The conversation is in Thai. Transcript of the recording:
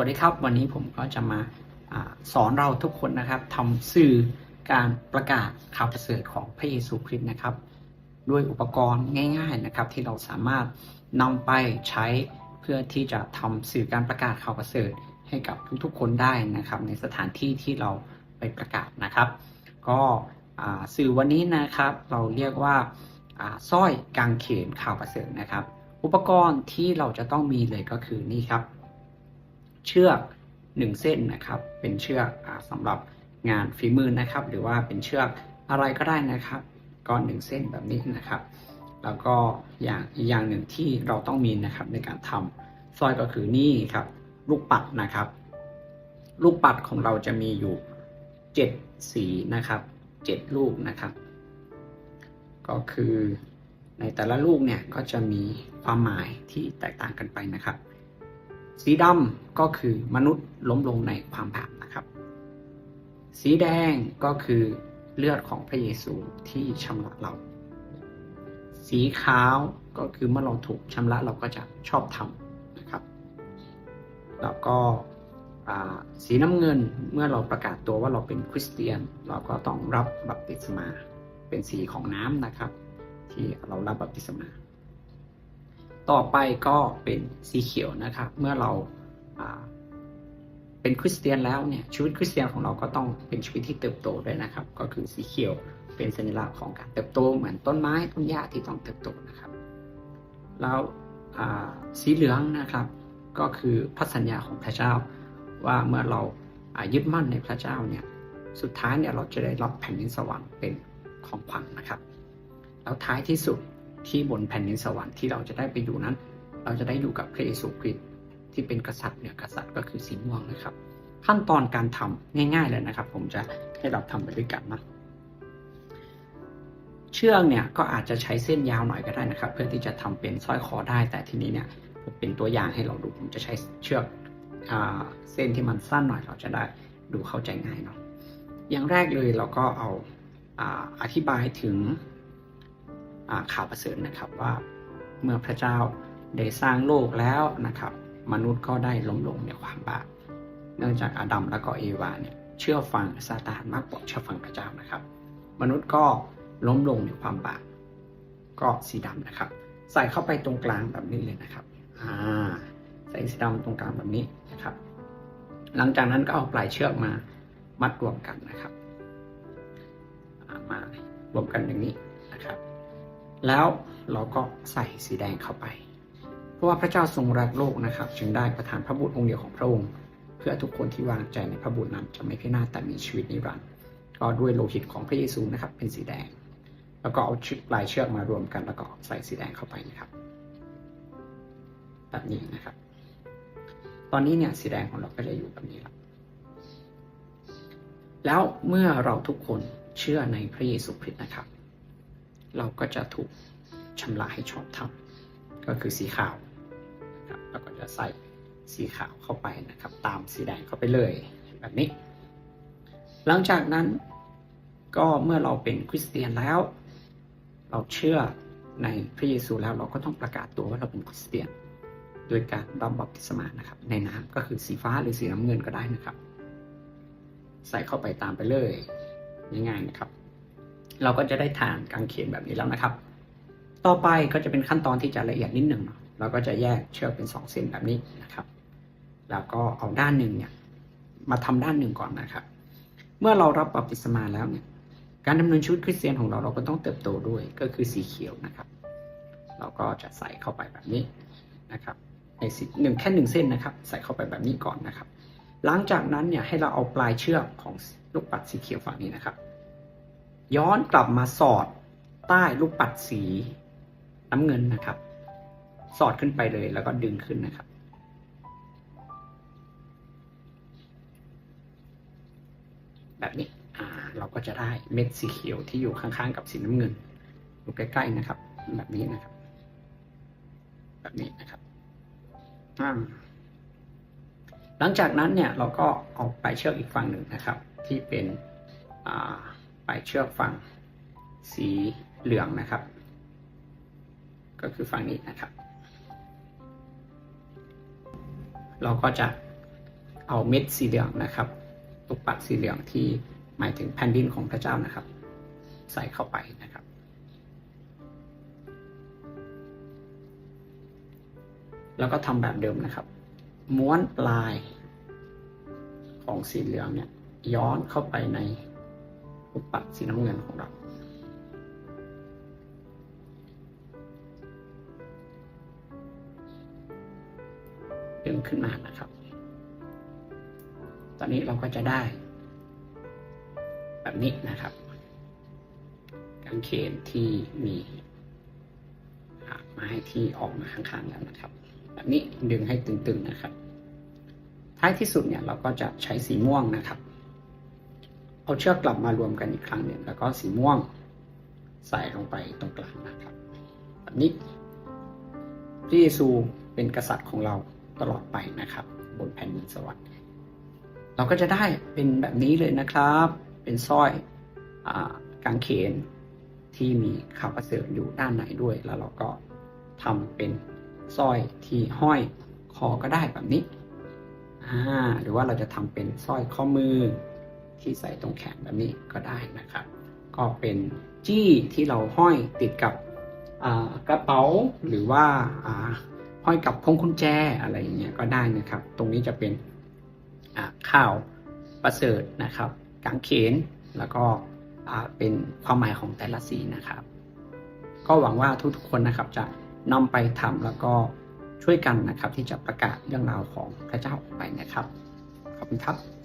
วัสดีครับ วันนี้ผมก็จะมาอสอนเราทุกคนนะครับทำสื่อการประกาศข่าวประเสริฐของพระเยซูคริสต์นะครับ ด้วยอุปกรณ์ง่าย ๆนะครับ ที่เราสามารถนำไปใช้เพื่อที่จะทำสื่อการประกาศข่าวประเสริฐให้กับทุกๆคนได้นะครับ ในสถานที่ที่เราไปประกาศนะครับ ก็สื่อวันนี้นะครับ เราเรียกว่าอ่าสร้อยกางเขนข่าวประเสริฐนะครับ อุปกรณ์ที่เราจะต้องมีเลยก็คือนี่ครับ เชือกหนึ่งเส้นนะครับ เป็นเชือกอาสำหรับงานฝีมือนะครับ หรือว่าเป็นเชือกอะไรก็ได้นะครับ ก็หนึ่งเส้นแบบนี้นะครับ แล้วก็อย่างอีกอย่างหนึ่งที่เราต้องมีนะครับในการทำสร้อยก็คือนี่ครับลูกปัดนะครับ ลูกปัดของเราจะมีอยู่เจ็ดสีนะครับเจ็ดลูกนะครับ ก็คือในแต่ละลูกเนี่ยก็จะมีความหมายที่แตกต่างกันไปนะครับ สีดำก็คือมนุษย์ล้มลงในความบาปนะครับ สีแดงก็คือเลือดของพระเยซูที่ชำระเรา สีขาวก็คือเมื่อเราถูกชำระเราก็จะชอบทำนะครับ แล้วก็สีน้ำเงินเมื่อเราประกาศตัวว่าเราเป็นคริสเตียน เราก็ต้องรับบัพติศมาเป็นสีของน้ำนะครับ ที่เรารับบัพติศมา ต่อไปก็เป็นสีเขียวนะครับ เมื่อเราเป็นคริสเตียนแล้วเนี่ยชีวิตคริสเตียนของเราก็ต้องเป็นชีวิตที่เติบโตด้วยนะครับ ก็คือสีเขียวเป็นสัญลักษณ์ของการเติบโตเหมือนต้นไม้ต้นหญ้าที่ต้องเติบโตนะครับ แล้วสีเหลืองนะครับก็คือพระสัญญาของพระเจ้า ว่าเมื่อเราายึดมั่นในพระเจ้าเนี่ยสุดท้ายเนี่ยเราจะได้รับแผ่นดินสวรรค์เป็นของขวัญนะครับ แล้วท้ายที่สุด ที่บนแผ่นดินสวรรค์ที่เราจะได้ไปอยู่นั้น เราจะได้อยู่กับพระเยซูคริสต์ที่เป็นกษัตริย์เนี่ยกษัตริย์ก็คือสีม่วงนะครับ ขั้นตอนการทำง่ายๆเลยนะครับ ผมจะให้เราทำไปด้วยกันนะเชือกเนี่ยก็อาจจะใช้เส้นยาวหน่อยก็ได้นะครับ เพื่อที่จะทำเป็นสร้อยคอได้ แต่ทีนี้เนี่ยเป็นตัวอย่างให้เราดูผมจะใช้เชือกเส้นที่มันสั้นหน่อยเราจะได้ดูเข้าใจง่ายเนาะอย่างแรกเลยเราก็เอาออธิบายถึง ข่าวประเสริฐนะครับว่าเมื่อพระเจ้าได้สร้างโลกแล้วนะครับ มนุษย์ก็ได้ล้มลงในความบาปเนื่องจากอาดัมและก็เอวาเนี่ยเชื่อฟังซาตานมากกว่าเชื่อฟังพระเจ้านะครับ มนุษย์ก็ล้มลงในความบาปก็สีดำนะครับ ใส่เข้าไปตรงกลางแบบนี้เลยนะครับอ่าใส่สีดำตรงกลางแบบนี้นะครับ หลังจากนั้นก็เอาปลายเชือกมามัดรวมกันนะครับมารวมกันอย่างนี้ แล้วเราก็ใส่สีแดงเข้าไป เพราะว่าพระเจ้าทรงรักโลกนะครับ จึงได้ประทานพระบุตรองค์เดียวของพระองค์ เพื่อทุกคนที่วางใจในพระบุตรนั้นจะไม่พินาศแต่มีชีวิตนิรันดร์ก็ด้วยโลหิตของพระเยซูนะครับ เป็นสีแดง แล้วก็เอาชปลายเชือกมารวมกันแล้วก็ใส่สีแดงเข้าไปนะครับแบบนี้นะครับ ตอนนี้เนี่ยสีแดงของเราก็จะอยู่แบบนี้แล้วแล้วเมื่อเราทุกคนเชื่อในพระเยซูคริสต์นะครับ เราก็จะถูกชำระให้ชอบธรรมก็คือสีขาวนะครับเราก็จะใส่สีขาวเข้าไปนะครับ ตามสีแดงเข้าไปเลยแบบนี้ หลังจากนั้นก็เมื่อเราเป็นคริสเตียนแล้ว เราเชื่อในพระเยซูแล้วเราก็ต้องประกาศตัวว่าเราเป็นคริสเตียน โดยการรับบัพติศมานะครับ ในน้ำก็คือสีฟ้าหรือสีน้ำเงินก็ได้นะครับ ใส่เข้าไปตามไปเลยง่ายๆนะครับ เราก็จะได้ทานกางเขนแบบนี้แล้วนะครับ ต่อไปก็จะเป็นขั้นตอนที่จะละเอียดนิดหนึ่งเราก็จะแยกเชือกเป็นสองเส้นแบบนี้นะครับ แล้วก็เอาด้านหนึ่งเนี่ยมาทำด้านหนึ่งก่อนนะครับ เมื่อเรารับบัพติศมาแล้วเนี่ย การดำเนินชีวิตคริสเตียนของเราเราก็ต้องเติบโตด้วยก็คือสีเขียวนะครับ เราก็จะใส่เข้าไปแบบนี้นะครับในสีหนึ่งแค่หนึ่งเส้นนะครับ ใส่เข้าไปแบบนี้ก่อนนะครับ หลังจากนั้นเนี่ยให้เราเอาปลายเชือกของลูกปัดสีเขียวฝั่งนี้นะครับ ย้อนกลับมาสอดใต้ลูกปัดสีน้ำเงินนะครับ สอดขึ้นไปเลยแล้วก็ดึงขึ้นนะครับ แบบนี้เราก็จะได้เม็ดสีเขียวที่อยู่ข้างๆ กับสีน้ำเงินอยู่ใกล้ๆนะครับ แบบนี้นะครับ แบบนี้นะครับอ่าหลังจากนั้นเนี่ยเราก็เอาปเชือกอีกฝั่งหนึ่งนะครับ ที่เป็นอ่า ปลายเชือกฝั่งสีเหลืองนะครับ ก็คือฝั่งนี้นะครับ เราก็จะเอาเม็ดสีเหลืองนะครับตุกปัดสีเหลืองที่หมายถึงแผ่นดินของพระเจ้านะครับ ใส่เข้าไปนะครับ แล้วก็ทำแบบเดิมนะครับ ม้วนปลายของสีเหลืองเนี่ยย้อนเข้าไปใน ปัดสีน้ำเงินของเราดึงขึ้นมานะครับ ตอนนี้เราก็จะได้ แบบนี้นะครับ กางเขนที่มีไม้ที่ออกมาข้างๆแล้วนะครับ แบบนี้ดึงให้ตึงๆนะครับ ท้ายที่สุดเนี่ยเราก็จะใช้สีม่วงนะครับ เอาเชือกกลับมารวมกันอีกครั้งหนึ่งแล้วก็สีม่วงใส่ลงไปตรงกลางนะครับแบบนี้พระเยซูเป็นกษัตริย์ของเราตลอดไปนะครับ บนแผ่นดินสวรรค์เราก็จะได้เป็นแบบนี้เลยนะครับ เป็นสร้อยอกางเขนที่มีข่าวประเสริฐอยู่ด้านในด้วย แล้วเราก็ทำเป็นสร้อยที่ห้อยคอก็ได้แบบนี้หรือว่าเราจะทำเป็นสร้อยข้อมือ ที่ใส่ตรงแขนแบบนี้ก็ได้นะครับ ก็เป็นจี้ที่เราห้อยติดกับกระเป๋าหรือว่าห้อยกับพวงกุญแจอะไรอย่างเงี้ยก็ได้นะครับ ตรงนี้จะเป็นข่าวประเสริฐนะครับกางเขนแล้วก็เป็นความหมายของแต่ละสีนะครับ ก็หวังว่าทุกๆคนนะครับจะนำไปทำแล้วก็ช่วยกันนะครับที่จะประกาศเรื่องราวของพระเจ้าออกไปนะครับ ขอบคุณครับ